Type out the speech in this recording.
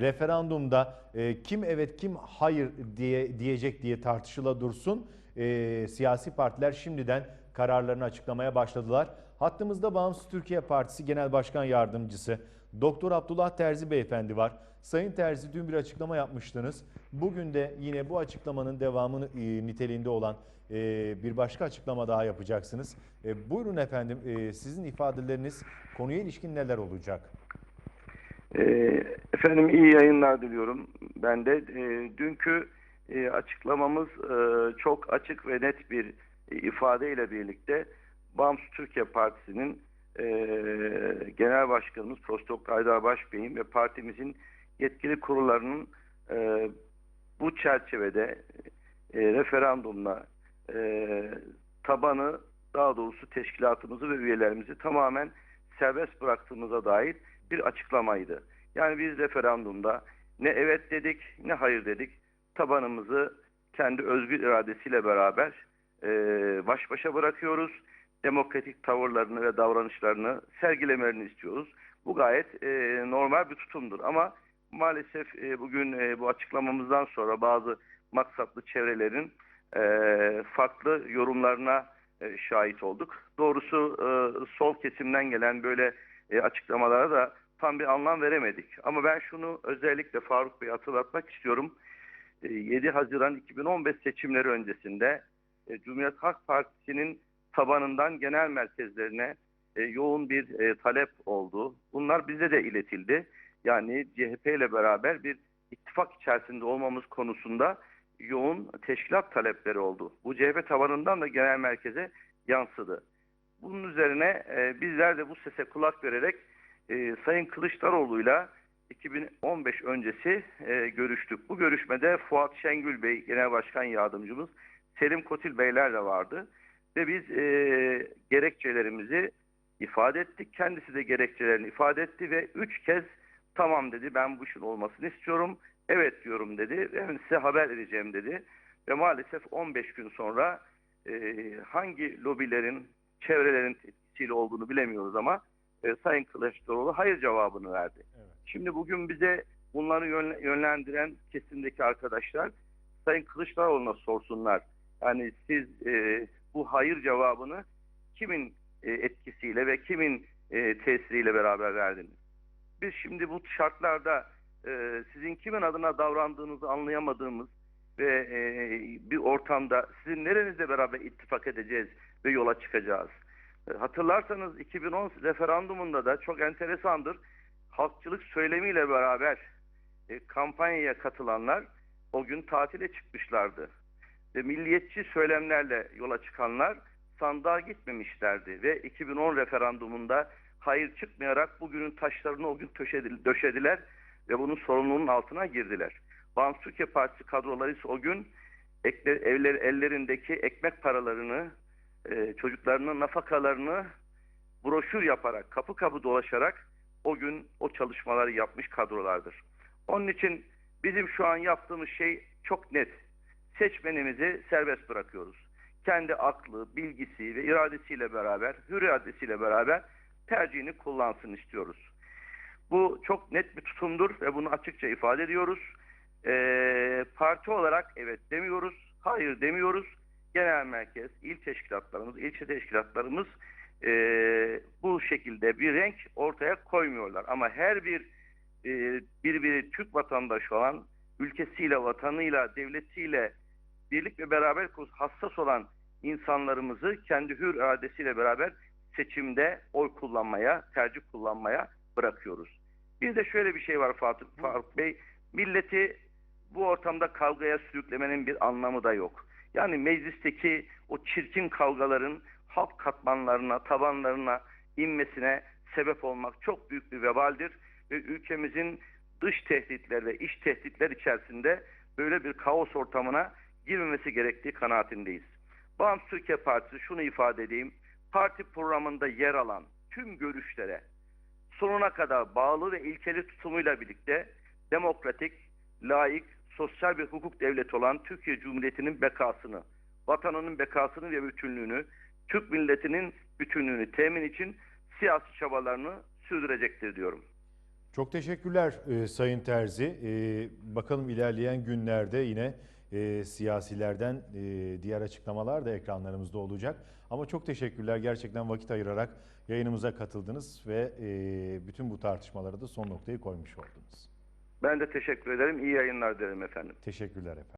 referandumda e, kim evet kim hayır diye diyecek diye tartışıla dursun. E, siyasi partiler şimdiden kararlarını açıklamaya başladılar. Hattımızda Bağımsız Türkiye Partisi Genel Başkan Yardımcısı Doktor Abdullah Terzi Beyefendi var. Sayın Terzi dün bir açıklama yapmıştınız. Bugün de yine bu açıklamanın devamını e, niteliğinde olan e, bir başka açıklama daha yapacaksınız. E, buyurun efendim sizin ifadeleriniz konuya ilişkin neler olacak? Ee, Efendim iyi yayınlar diliyorum. Ben de e, dünkü e, açıklamamız e, çok açık ve net bir ifadeyle birlikte Bağımsız Türkiye Partisi'nin e, Genel Başkanımız. Dr. Aydar Başbey'in ve partimizin yetkili kurullarının e, bu çerçevede e, referandumla e, tabanı daha doğrusu teşkilatımızı ve üyelerimizi tamamen serbest bıraktığımıza dair bir açıklamaydı. Yani biz referandumda ne evet dedik ne hayır dedik. Tabanımızı kendi özgür iradesiyle beraber e, baş başa bırakıyoruz. Demokratik tavırlarını ve davranışlarını sergilemelerini istiyoruz. Bu gayet e, normal bir tutumdur ama maalesef e, bugün e, bu açıklamamızdan sonra bazı maksatlı çevrelerin e, farklı yorumlarına e, şahit olduk. Doğrusu e, sol kesimden gelen böyle e, açıklamalara da tam bir anlam veremedik. Ama ben şunu özellikle Faruk Bey'e hatırlatmak istiyorum. E, 7 Haziran 2015 seçimleri öncesinde e, Cumhuriyet Halk Partisi'nin tabanından genel merkezlerine e, yoğun bir e, talep oldu. Bunlar bize de iletildi. Yani CHP ile beraber bir ittifak içerisinde olmamız konusunda yoğun teşkilat talepleri oldu. Bu CHP tabanından da genel merkeze yansıdı. Bunun üzerine e, bizler de bu sese kulak vererek e, Sayın Kılıçdaroğlu'yla 2015 öncesi e, görüştük. Bu görüşmede Fuat Şengül Bey, Genel Başkan Yardımcımız, Selim Kotil Beyler de vardı. Ve biz e, gerekçelerimizi ifade ettik. Kendisi de gerekçelerini ifade etti ve üç kez tamam dedi ben bu işin olmasını istiyorum. Evet diyorum dedi. Ben size haber vereceğim dedi. Ve maalesef 15 gün sonra e, hangi lobilerin, çevrelerin etkisiyle olduğunu bilemiyoruz ama e, Sayın Kılıçdaroğlu hayır cevabını verdi. Evet. Şimdi bugün bize bunları yönle- yönlendiren kesimdeki arkadaşlar Sayın Kılıçdaroğlu'na sorsunlar. Yani siz e, bu hayır cevabını kimin e, etkisiyle ve kimin e, tesiriyle beraber verdiniz? Biz şimdi bu şartlarda e, sizin kimin adına davrandığınızı anlayamadığımız ve e, bir ortamda sizin nerenizle beraber ittifak edeceğiz ve yola çıkacağız. E, hatırlarsanız 2010 referandumunda da çok enteresandır. Halkçılık söylemiyle beraber e, kampanyaya katılanlar o gün tatile çıkmışlardı. Ve milliyetçi söylemlerle yola çıkanlar sandığa gitmemişlerdi. Ve 2010 referandumunda hayır çıkmayarak bugünün taşlarını o gün döşediler ve bunun sorumluluğunun altına girdiler. Türkiye Partisi kadroları ise o gün ekle- evler, ellerindeki ekmek paralarını, e, çocuklarının nafakalarını broşür yaparak, kapı kapı dolaşarak o gün o çalışmaları yapmış kadrolardır. Onun için bizim şu an yaptığımız şey çok net. Seçmenimizi serbest bırakıyoruz. Kendi aklı, bilgisi ve iradesiyle beraber, hür iradesiyle beraber tercihini kullansın istiyoruz. Bu çok net bir tutumdur ve bunu açıkça ifade ediyoruz. Ee, parti olarak evet demiyoruz, hayır demiyoruz. Genel merkez, il teşkilatlarımız, ilçe teşkilatlarımız ee, bu şekilde bir renk ortaya koymuyorlar. Ama her bir e, birbiri Türk vatandaşı olan, ülkesiyle, vatanıyla, devletiyle birlik ve beraber hassas olan insanlarımızı kendi hür iradesiyle beraber seçimde oy kullanmaya, tercih kullanmaya bırakıyoruz. Bir de şöyle bir şey var Fatih Faruk Bey. Milleti bu ortamda kavgaya sürüklemenin bir anlamı da yok. Yani meclisteki o çirkin kavgaların halk katmanlarına, tabanlarına inmesine sebep olmak çok büyük bir vebaldir. Ve ülkemizin dış tehditler ve iç tehditler içerisinde böyle bir kaos ortamına girmemesi gerektiği kanaatindeyiz. Bağımsız Türkiye Partisi şunu ifade edeyim. Parti programında yer alan tüm görüşlere sonuna kadar bağlı ve ilkeli tutumuyla birlikte demokratik, layık, sosyal bir hukuk devleti olan Türkiye Cumhuriyeti'nin bekasını, vatanının bekasını ve bütünlüğünü, Türk milletinin bütünlüğünü temin için siyasi çabalarını sürdürecektir diyorum. Çok teşekkürler e, Sayın Terzi. E, bakalım ilerleyen günlerde yine e, siyasilerden e, diğer açıklamalar da ekranlarımızda olacak. Ama çok teşekkürler gerçekten vakit ayırarak yayınımıza katıldınız ve e, bütün bu tartışmalara da son noktayı koymuş oldunuz. Ben de teşekkür ederim. İyi yayınlar derim efendim. Teşekkürler efendim.